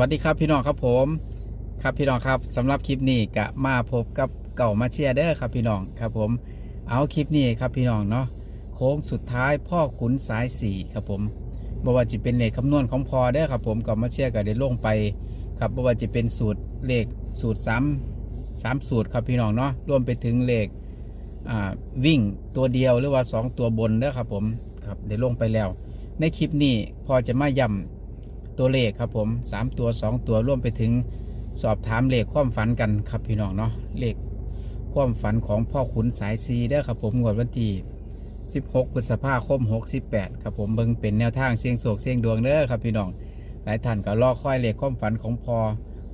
วัสดีครับพี่น้องครับผม ครับพี่น้องครับสำหรับคลิปนี้กะมาพบกับเก่ามาเชียร์เด้อครับพี่น้องครับผมเอาคลิปนี้ครับพี่น้องเนาะโค้งสุดท้ายพ่อขุนสายสี่ครับผมบว่าจะเป็นเลขคำนวณของพอเด้อครับผมเก่ามาเชียร์ก็ได้ลงไป ครับบว่าจะเป็นสูตรเลขสูตรสามสามสูตรครับพี่น้องเนาะรวมไปถึงเลขวิ่งตัวเดียวหรือว่าสองตัวบนเด้อครับผมครับได้ลงไปแล้ว ในคลิปนี้พอจะมาย้ำ ตัวเลขครับผมสามตัวสองตัวร่วมไปถึงสอบถามเลขความฝันกันครับพี่น้องเนาะเลขความฝันของพ่อขุนสายซีได้อครับผมงวดวันที่16พฤษภาคม 68 ครับผมเบิ่งเป็นแนวทางเสียงโศกเสียงดวงเด้อครับพี่น้องหลายท่านก็รอคอยเลขความฝันของพอ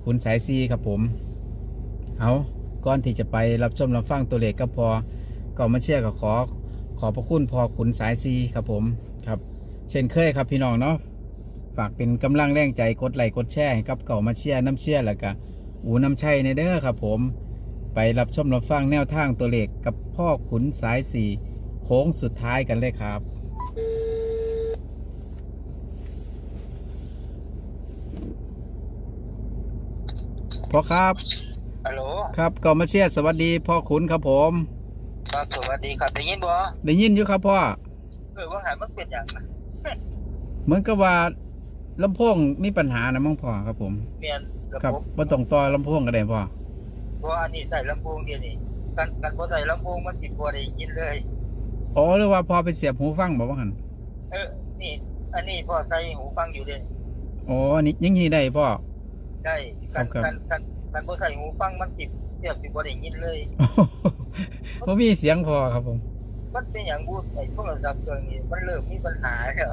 ขุนสายซีครับผมเอาก่อนที่จะไปรับชมรับฟังตัวเลขก็พอก็มาเชื่อกับขอขอพระคุณพอขุนสายซีครับผมครับ เช่นเคยครับพี่น้องเนาะ ฝากเป็นกำลังแรงใจกดไลค์กดแชร์ให้กับเก่ามาเชียร์น้ำเชียร์แล้วก็อูน้ำชัยในเด้อครับผม ไปรับชมรับฟังแนวทางตัวเลขกับพ่อขุนสายสีโค้งสุดท้ายกันเลยครับ พ่อครับ ฮัลโหลครับเก่ามาเชียร์สวัสดีพ่อขุนครับผม ครับสวัสดีครับได้ยินบ่ได้ยินอยู่ครับพ่อเออว่าหามันเป็นอย่างนะเหมือนกับว่า ลำโพงมีปัญหานะมั้งพ่อครับ ผมเมียนระครับบบบ่ต้องต่อลำโพงก็ได้พ่อเพราะว่าอันนี้ใส่ลำโพงเดียวนี่กันกันบ่ใส่ลำโพงมันสิบ่ได้ยินเลย อ๋อหรือว่าพอไปเสียบหูฟังบอกว่าหันเออ นี่ อันนี้พอใส่หูฟังอยู่เด้อ๋ออันนี้ยังงี้ได้พ่อ ได้ครักับนครับ กันกันกันบ่ใส่หูฟังมันสิเทียบสิบ่ได้ยินเลย บ่มีเสียงพอครับผมมันเป็นอย่างบูไอ้โทรศัพท์เครื่องนี้มันเริ่มมีปัญหาแล้ว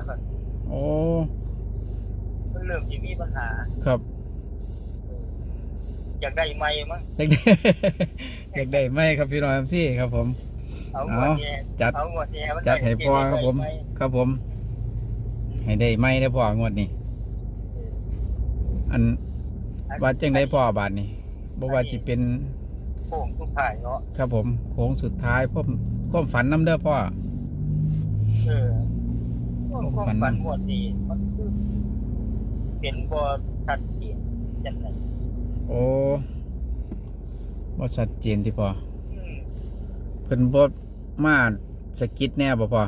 โอ้มัน เริ่มสิมีปัญหา ครับอยากได้ไมค์มั้งอยากได้อยากได้ไหมครับพี่น้องเอ็มซี่ครับผม เอาเอางวดนี้จัดเอางวดนี้มันจัดให้พ่อครับผมได้ไค์ครับผม ให้ได้ไหมได้อพ่องวดนี้ อันว่าจังได้พ่อบาทนี่บ่ว่าสิเป็นโป่งทุกผ่ายเนาะ ครับผมโค้งสุดท้ายพ่อความฝันน้ำเด้อพ่อ เออความฝันฝันหมวดนี้มันคือ เป็นบ่ชัดเจนจังได๋โอ้บ่ชัดเจนที่พ่ออืมเพิ่นบ่มาสะกิดแน่บ่พ่อ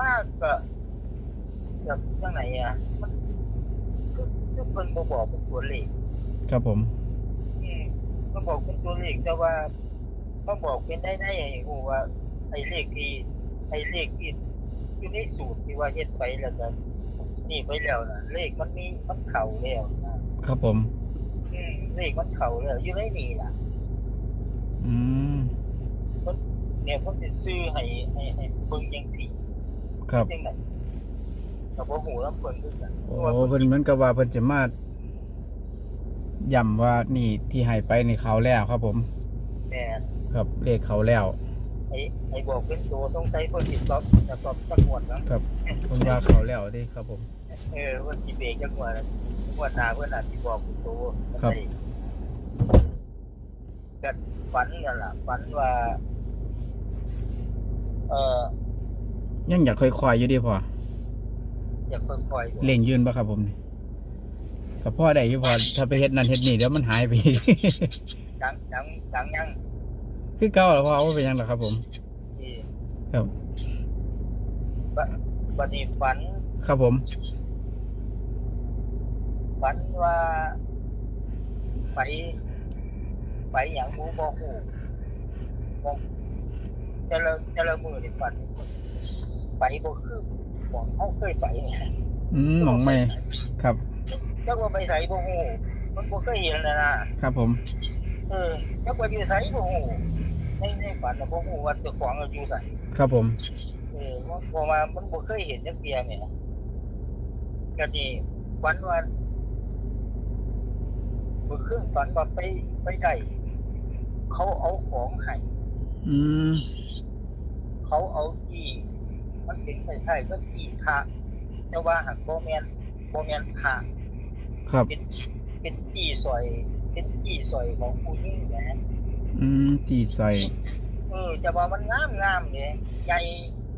มากก็แบบจังไหนอะ มันคือคือเพิ่นบ่บอกเป็นตัวเลขครับผม อืมมันบอกเป็นตัวเลขแต่ว่ามันบอกเป็นได้ได้ให้ฮู้ว่าไอ้เลขที่ไอ้เลขที่อยู่ในสูตรที่ว่าเฮ็ดไปแล้วก็ นี่ไปแล้วน่ะเลขมันมีมันเข้าแล้วนะครับผมอืมเลขมันเข้าแล้วอยู่ในนี่ล่ะ อืมเนี่ยผมสิซื้อให้ให้ให้เบิ่งจังซี่ครับจังได๋ก็บ่ฮู้นำเพิ่นคือกันโอ้เพิ่นเหมือนกับว่าเพิ่นจะมาย้ำว่านี่ที่ให้ไปนี่เขาแล้วครับผมแม่นครับเลขเขาแล้วไอ้ไอ้บอกเป็นตัวสงสัยเพิ่นสิตอบจะตอบจักงวดนะครับเพิ่นว่าเขาแล้วเดิครับผม เออเพิ่นสิเบรกจักงวดงวดหน้าเพิ่นอาจสิบอกเป็นตัวครับก็ฝันนั่นล่ะฝันว่า เอ่อยังอยากค่อยๆอยู่ดิพ่ออยากค่อยๆเล่งยืนบ่ครับผมนี่กับพ่อได้อยู่พ่อถ้าไปเฮ็ดนั่นเฮ็ดนี่เดี๋ยวมันหายไปอีก ดังดังดังยังคือเก่าแล้วพ่อว่าเป็นหยังล่ะครับผม ที่ครับบบัดนี้ฝัน ครับผม ฝันว่าไปไปหยังหมูบ่ฮู้บ่แต่ละแต่ละมื้อนี่ฝันไปบ่คือบ่เฮาเคยไปเนี่ยอืมหมองไม่ครับจักว่าไปไสบ่ฮู้มันบ่เคยเห็นเลยนะครับผม เออจักว่าอยู่ไสบ่ฮู้ในในฝันน่ะบ่ฮู้ว่าเจ้าของอยู่ไสครับผมเออเพราะว่ามันบ่เคยเห็นจักเที่ยเนี่ยก็นี่ฝันว่า เมื่อคืนฝันว่าไปไปได้เขาเอาของให้อืมเขาเอาที่ มันเป็นคล้ายๆก็ที่พระแต่ว่าหักบ่แม่นบ่แม่นพระครับเป็นเป็นที่ซอย เป็นที่ซอยของผู้หญิงนะอืมตีใส่เออจะว่ามันงามงามๆเนี่ยใหญ่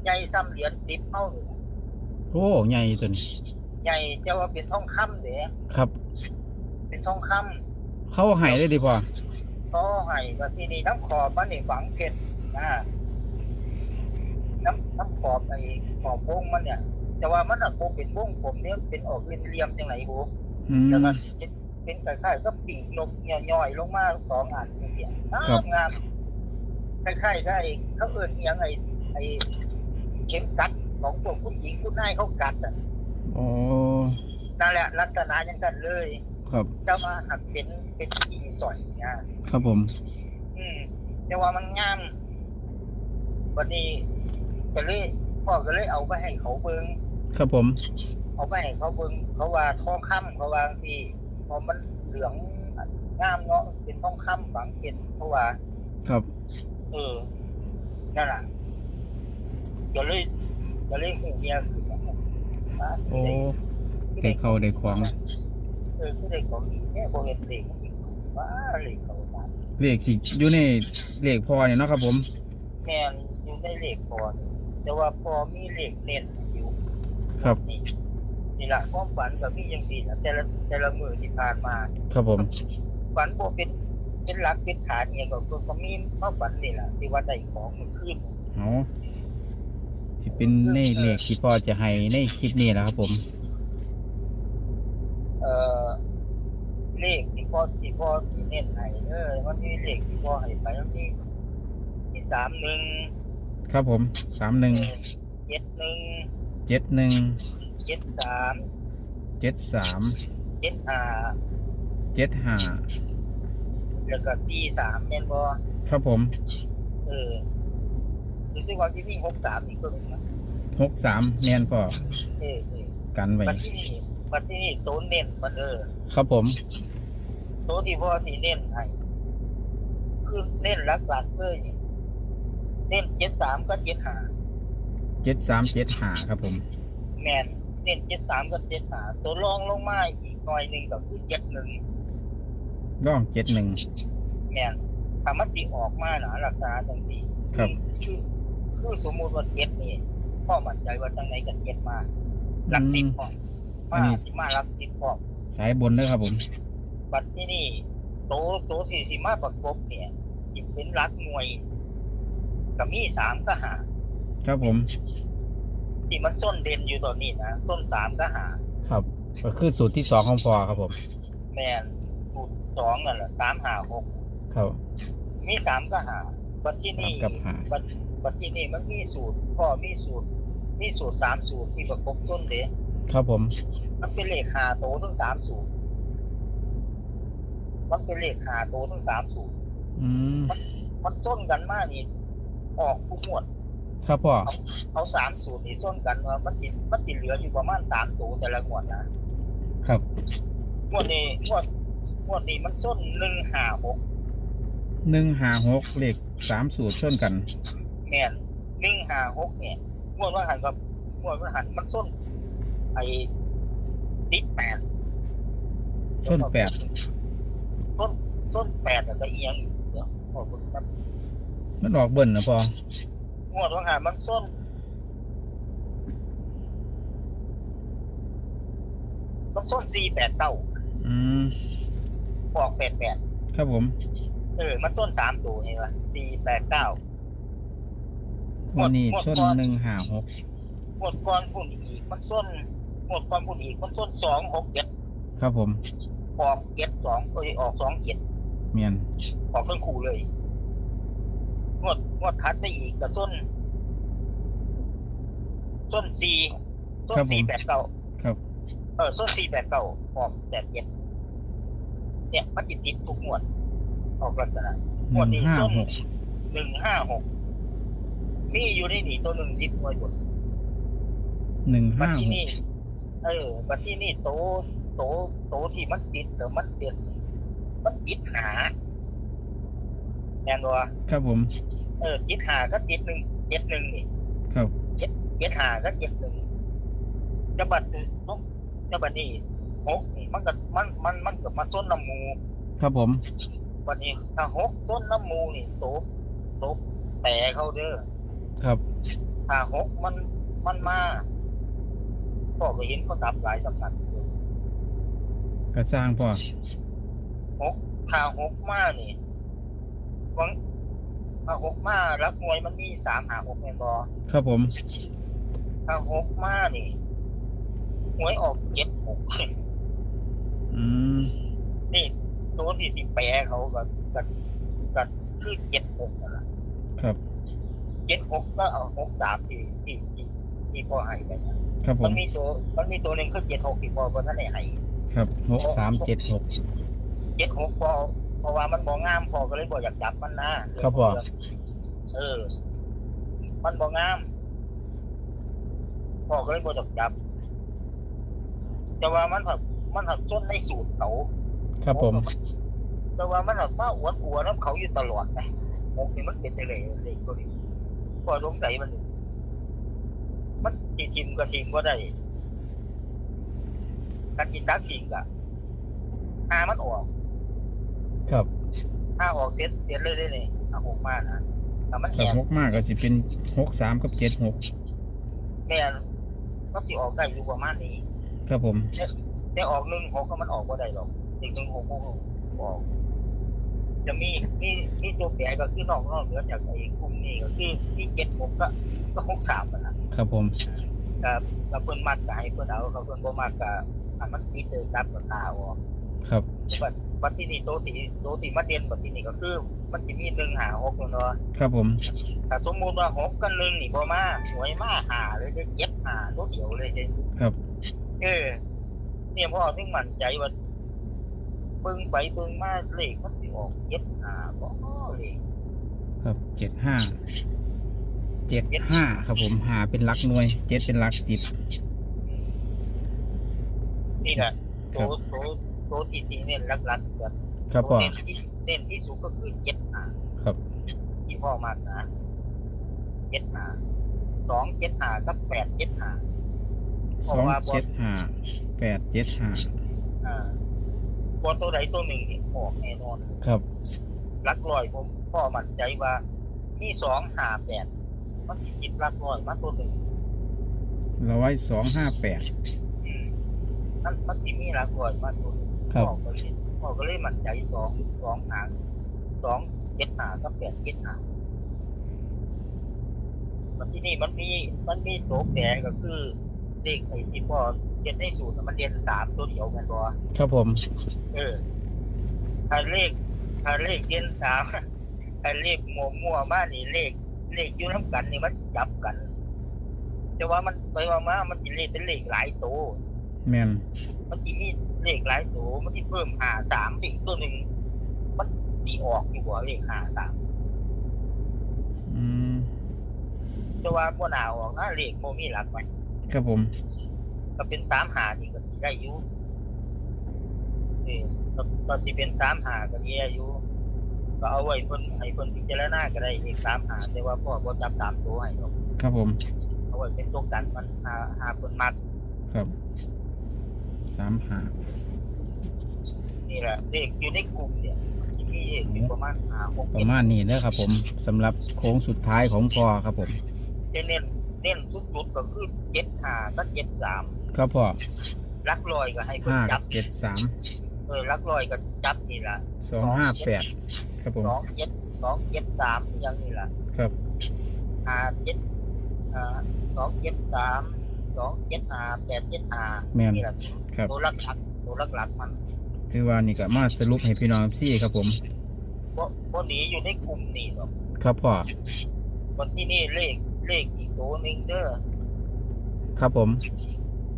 ใหญ่ซ้ำเหรียญสิบเท่านี่ล่ะโอ้ใหญ่ตัวนี้เใหญ่จะว่าเป็นทองคำเด้ครับ เป็นทองคเขาให้เลยดิพ่อำก็ให้ก็ที่นี่น้ำขอบมันนี่ฝังเพชรนะน้ำน้ำขอบไอ้ขอบวงมันเนี่ย แต่ว่ามันอะโคงเป็นวงผมเนี่ยเป็นออกเรียมๆจังไหนบูอืม แล้วก็เป็นเป็นคล้ายๆก็ปิ่งนกย่อยๆลงมาสองอันอย่างเงี้ยงาครับมงามคล้ายๆก็ไอ้เขาเอิ้นอิหยังไอ้ไอ้เข็มกัดของพวกผู้หญิงผู้นายเขากัดอะ โอ้นั่นแหละลักษณะอย่างกันเลย ครับจะมาหักเป็นเป็นอีสอยเนี่ยครับผม อืม แต่ว่ามันงามวันนี้ก็เลยพ่อก็เลยเอาไปให้เขาเบิงครับผม เอาไปให้เขาเบิงเขาว่าทองคำเขาว่าที่พอมันเหลืองงามเนาะเป็นทองคำบางเป็นเพราะว่า ครับ เออนั่นแหละก็เลยก็เลยหูเมียคือแบบว่าโอ้ได้เข้าได้ของ เออคือได้ของดีแค่บ่เห็นเด็กว่าเด็กเขาตามเลขสิอยู่ในเลขพอเนี่ยเนาะครับผม แม่นอยู่ในเลขพอแต่ว่าพอมีเลขเน้นอยู่ครับ นี่นี่แหละความฝันกับพี่ยังสี่แต่ละแต่ละมือที่ผ่านมา ครับผม ฝันโบเป็นเป็นหลักเป็นฐานเนี่ยก็คือก็มีมาฝันนี่แหละที่ว่าได้ของมันขึ้นเอาสิเป็นในเลขที่พอจะให้ในคลิปนี้แหละครับผม เอ่อเลขที่พ่อที่พ่อที่เน้นให้เออมันมีเลขที่พ่อให้ไปมันมีมีสามหนึ่งครับผมสามหนึ่งเจ็ดหนึ่งเจ็ดหนึ่งเจ็ดสามเจ็ดสามเจ็ดห้าเจ็ดห้าแล้วก็สี่สามแม่นบอครับผม เออรู้สึกว่าที่วิ่งหกสามนี่ก็เป็นนะหกสามแมนพ่อเออเออกันไว้บัดที่นี่ บัดที่นี่โตเน้นมันเออครับผมโตที่พ่อที่เน้นให้คือเน้นหลักหลักเลยเน้นเจ็ดสามกับเจ็ดห้าเจ็ดสามเจ็ดห้าครับผม แมนเน้นเจ็ดสามกับเจ็ดห้าตัวรองลงมาอีกหน่อยหนึ่งก็คือเจ็ดหนึ่งร่องเจ็ดหนึ่งแมนถามมันสิออกมาหนาหลักษณะจังสีครับคือคือสมมุติว่าเจ็ดนี่พ่อมั่นใจว่าจังไหนกันเจ็ดมาหลักสิบพออัน มานี้สิมาหลักสิบพอสายบนเด้อครับผมบัดที่นี่โตโตสี่สิมาประกบเนี่ยจิเป็นหลักหน่วยก็มีสามก็หา ครับผมที่มันส้นเด่นอยู่ตอนนี้นะส้นสามก็หา ครับ ก็คือสูตรที่สองของพ่อครับผม แมนสูตรสองนั่นแหละสามหาหกครับ มีสามก็หาบัดที่นี่สามกับห้าบัดบัดที่นี่มันมีสูตรพ่อมีสูตร มีสูตรสามสูตรที่ประกบต้นเดะ ครับผม มันเป็นเลขหาโตทั้งสามสูตรมันเป็นเลขหาโตทั้งสามสูตรอืมมันส้นกันมากนี่ออกผู้หมวดครับพ่อเอาสามสูตรนี่ส้นกันว่ามันติดมันติดเหลืออยู่ประมาณสามตัวแต่ละงวดนะครับงวดนี้งวดงวดนี้มันส้นหนึ่งหาหกหนึ่งหาหกเลขสามสูตรชนกันแมนหนึ่งหาหกเนี่ยงวดว่าหันกับงวดว่าหันมันส้น ไอ้ติดแปดชนแปดส้นส้นแปดแต่ก็เอียงอยู่เดี๋ยวขอบคุณครับมันออกเบิ่นนะพ่องวดว่าหันมันส้นมันส้นสี่แปดเต้าอืมออกแปดแปดครับผม เออ มันส้นสามตัวเห็นปะสี่แปดเก้าวันนี้หมดชนหมดหนึ่งหาหกหมดก่อนพุ่นอีก มันส้น หมดก่อนพุ่นอีกมันส้นสองหกเจ็ดครับผม ออกเจ็ดสองเอ้ยออกสองเจ็ดเมียนออกทั้งคู่เลยงวดงวดทัดได้อีกกับส้น ส้นสี่ส้นสี่แปดเก้าครับ เออส้นสี่แปดเก้าออกแปดเจ็ดเนี่ยมันจิตติดทุกงวด ออกลักษณะหนึ่งห้าหกหนึ่งห้าหกมีอยู่ในนี่ตัวหนึ่งสิบหน่วยบทหนึ่งบัดห้าที่หกนี่ เออบัดที่นี่โตโตโตที่มันติดแต่มันเด็ดมันติดหาแน่นวะครับผม เออติดหาก็ติดหนึ่งเจ็ดหนึ่งนี่ ครับเจ็ดหาก็เจ็ดหนึ่งจะบัดทุกจะบัดนี้หกนี่มันก็มันมันมันก็มาส้นน้ำหมู ครับผมบัดนี้ถ้าหกส้นน้ำหมูนี่โตโตแต่เขาเด้อครับถ้าหกมันมันมา พ่อก็เห็นเขาดับหลายสำนักอยู่ก็สร้างพ่อหกข่าวหกมานี่หวังข่าวหกมารับมวยมันมีสามหาหกแมนบอครับผมข่าวหกมานี่หวยออกเจ็ดหกอืมนี่ตัวที่สิแปรเขาก็ก็ก็คือเจ็ดหกนั่นแหละครับเจ็ดหกก็เอาหกสามที่ที่ที่ที่พ่อให้ไปนะ ครับผมันมมีตัวมันมีตัวหนึ่งคือเจ็ดหกที่พ่อพ่อท่านได้ให้ครับหกสามเจ็ดหก เจ็ดหกพอเพราะว่ามันบ่งามพอก็เลยบ่อยากจับมันนะครับพ่อ เออ มันบ่งามพอก็เลยบ่อยากจับ แต่ว่ามันหักมันหักจนในสูตรเขาครับผม แต่ว่ามันหักมาอวดอัวน้ำเขาอยู่ตลอดนะหกนี่มันเป็นอะไรเลยก็ดีพอสงสัยมันนี่ มันทีทีมก็ทีมก็ได้การกินตักทีมกะหามันออก ครับถ้าออกเสร็จเสร็จเลยได้เลยเอาหกมานะแต่มันครับแอบหกมากก็จะเป็นหกสามกับเจ็ดหกแม่นก็สิออกได้อยู่ประมาณนี้ ครับผม แต่ออกหนึ่งหกก็มันออกก็ได้หรอกหนึ่งหนึ่งหกก็ออก จะมีมีมีตัวแปรก็คือนอกนอกเหนือจากไอ้กลุ่มนี้ก็คือที่เจ็ดหกก็ก็หกสามนั่นนะ ครับผมกับกับเพิ่นมักก็ให้เพิ่นเอาเขาเพิ่นบ่มักก็อันมันติดเจอกับกับตาออกครับบัดบัดที่นี่โตะที่โตะที่มาเด่นบัดที่นี่ก็คือ มันสิมีหนึ่งหาหกเนาะครับผมถ้าสมมุติว่าหกกับหนึ่งนี่บ่มาหวยมาหาเลยได้เจ็ดหาตัวเดียวเลยเด้ครับ เออเนี่ยพ่อถึงมั่นใจว่าเบิ่งไปเบิ่งมาเลขมันสิออกเจ็ดหาบ่เลขครับเจ็ดห้า เจ็ดห้าครับผมหาเป็นหลักหน่วยเจ็ดเป็นหลักสิบนี่แหละโตครับโตโตที่จริงเนี่ยหลักๆแบบครับพ่อเน้นที่เน้นที่สุดก็คือเจ็ดหาครับที่พ่อมากนะเจ็ดหาสองเจ็ดหากับแปดเจ็ดหาสองเจ็ดห้าแปดเจ็ดห้าอ่าตัวตัวใดตัวหนึ่งนี่ออกแน่นอน ครับหลักร้อยผมพ่อมั่นใจว่าที่สองหาแปด มันสิจิตหลักร้อยมาตัวหนึ่งเราไว้สองห้าแปดอืมมันมันสิมีหลักร้อยมาตัวหนึ่งครับพ่อก็เลยพ่อก็เลยมั่นใจสองสองหาสองเจ็ดหากับแปดเจ็ดหามันที่นี่มันมีมันมีโตแปรก็คือเลขไอ้ที่พ่อเรียนได้สูตรน่ะมันเรียนสามตัวเดียวกันบ่ครับผม เออถ้าเลขถ้าเลขเรียนสามถ้าเลขมัวมัวๆมานี่เลข เลขอยู่น้ำกันนี่มันจับกัน แต่ว่ามันไปว่ามามันสิเลขเป็นเลขหลายตัวแมนมันสิมีเลขหลายตัวมันสิเพิ่มหาสามอีกตัวหนึ่งมันดีออกอยู่บ่เลขหาสามอืมแต่ว่าบ่น่าออกนะเลขโมมีหลักไหมครับผม ก็เป็นสามหานี่ก็สิได้อยู่เออก็ก็สิเป็นสามหาก็แย่อยู่ ก็เอาไว้เพิ่นให้เพิ่นพิจารณาก็ได้เลขสามหาแต่ว่าพ่อบ่จับตามตัวให้หรอกครับผม เอาไว้เป็นตัวกันมันหาหาเพิ่นมักครับสามหานี่แหละเลขอยู่ในกลุ่มเนี่ยที่มีเลขอยู่ประมาณห้าหกปเจ็ระดมาณนี้เด้อครับผมสำหรับโค้งสุดท้ายของพ่อครับผม แต่เน้นเน้นสุดๆก็คือเจ็ดห้ากับเจ็ดสามครับพ่อลักลอยก็ให้เพิ่นห้าจักับบเจ็ดสาม เออลักลอยก็จับนี่ล่ะสองห้าแปดครับผมสองเจ็ดสองเจ็ดสามอย่างนี้ล่ะครับห้าเจ็ดอ่าสองเจ็ดสามสองเจ็ดห้าแปดเจ็ดห้าแมนนี่แหละครับตัวหลักหลักตัวหลักหลักๆมันถือว่านี่ก็มาสรุปให้พี่น้องซี่ครับผมเพราะเพราะหนีอยู่ในกลุ่มนี่หรอกครับพ่อวันที่นี่เลขเลขอีกตัวหนึ่งเด้อครับผม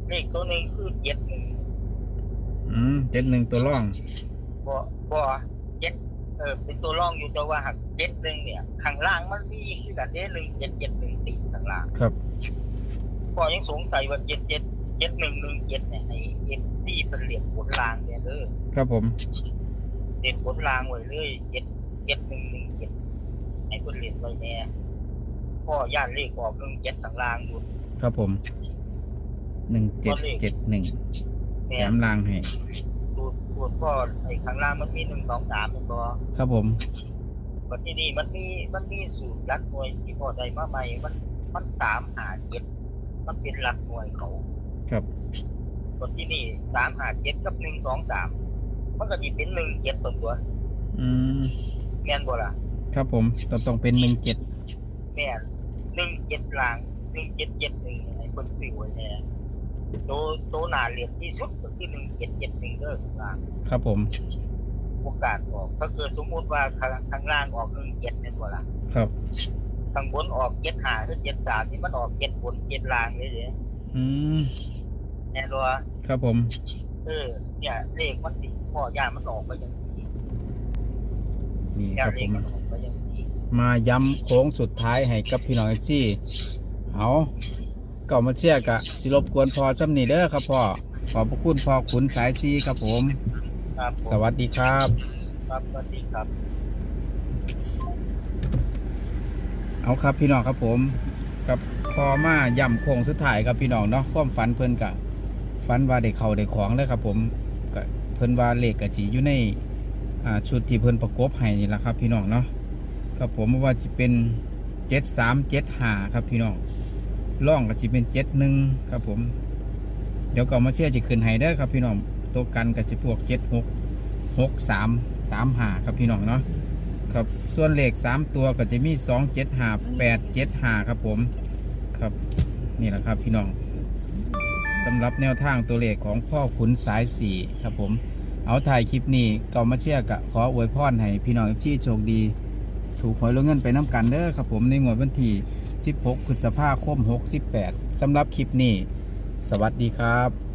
เลขตัวหนึ่งคือเจ็ดหนึ่ง อืมเจ็ดหนึ่งตัวร่อง บ่บ่เจ็ดเออเป็นตัวร่องอยู่แต่ว่าหักเจ็ดหนึ่งเนี่ยข้างล่างมันมีคือกันเด้หนึ่งเจ็ดเจ็ดหนึ่งติดข้างล่างครับ ก็ยังสงสัยว่าเจ็ดเจ็ดเจ็ดหนึ่งหนึ่งเจ็ดเนี่ยไอ้เอ็นที่เป็นเหรียญผลลางเนี่ยเด้อครับผมเหรียญผลลางไว้เลยเจ็ดเจ็ดหนึ่งหนึ่งเจ็ดให้คนเหรียญไว้แน่พ่อย่านเลขออกหนึ่งเจ็ดข้างล่างอยู่ครับผมหนึ่งเจ็ดเจ็ดหนึ่ง แถแม่มรางให้ดูดูพ่อไอ้ข้างล่างมันมีหนึ่งสองสามเป็นบ่ครับผมวันที่นี่มันมีมันมีสูตรรักหน่วยที่พอได้มาใหม่มันมันสามหาเจ็ดมันเป็นหลักหน่วยเขาครับส่วนที่นี่สามหาเจ็ดกับหนึ่งสองสามมันก็จะเป็นหนึ่งเจ็ดตัวตัวอืมแม่นบ่ล่ะครับผมต้องต้องเป็นหนึ่งเจ็ดแม่นหนึ่งเจ็ดลางหนึ่งเจ็ดเจ็ดหนึ่งไอ้คนซื้อไว้แน่ โตโตหนาเหรียญที่สุดก็คือหนึ่งเจ็ดเจ็ดหนึ่งเด้อข้างล่างครับผมโอกาสออกถ้าเกิดสมมติว่าข้างข้างล่างออกหนึ่งเจ็ดเนี่ยบ่ล่ะครับข้างบนออกเจ็ดหาหรือเจ็ดสามนี่มันออกเจ็ดบนเจ็ดล่างเลยเด้อืมแน่นอนครับผม เออ เนี่ยเลขมันติพ่อยามันออกไปอย่างนี้นี่คยารับเลผขมมันออกไปอย่างนี้มาย้ำโค้งสุดท้ายให้กับพี่น้องเอฟซี เอาก็มาเชื่อกะสิรบกวนพอซ้ำนี่เด้อครับพ่อขอบพระคุณพ่อขุนสายซีครับผม ครับผมสวัสดีครับ ครับสวัสดีครับ เอาครับพี่น้องครับผมกับพอมาย่ำโค้งสุดท้ายครับพี่น้องเนาะความฝันเพิ่นกะฝันว่าเด็กเขาเด็กของเลยครับผมก็เพิ่นว่าเลขกะจีอยู่ในอ่าชุดที่เพิ่นประกบให้นี่แหละครับ พี่น้องเนาะครับผมว่าจะเป็นเจ็ดสามเจ็ดห้าครับพี่น้อง ล่องก็จะเป็นเจ็ดหนึ่งครับผม เดี๋ยวก็มาเชื่อจะขึ้นให้เด้อครับพี่น้องตัวกันก็จะพวกเจ็ดหกหกสามสามหาครับพี่น้องเนาะครับส่วนเลขสามตัวก็จะมีสองเจ็ดหาแปดเจ็ดหาครับผมครับนี่แหละครับพี่น้องสำหรับแนวทางตัวเลขของพ่อขุนสายสี่ครับผม เอาถ่ายคลิปนี้ก็มาเชื่อกะขออวยพรให้พี่น้องเอฟซีโชคดี ถูกหวยลงเงินไปน้ำกันเด้อครับผมในงวดวันที่ 16พฤษภาคม 68สำหรับคลิปนี้ สวัสดีครับ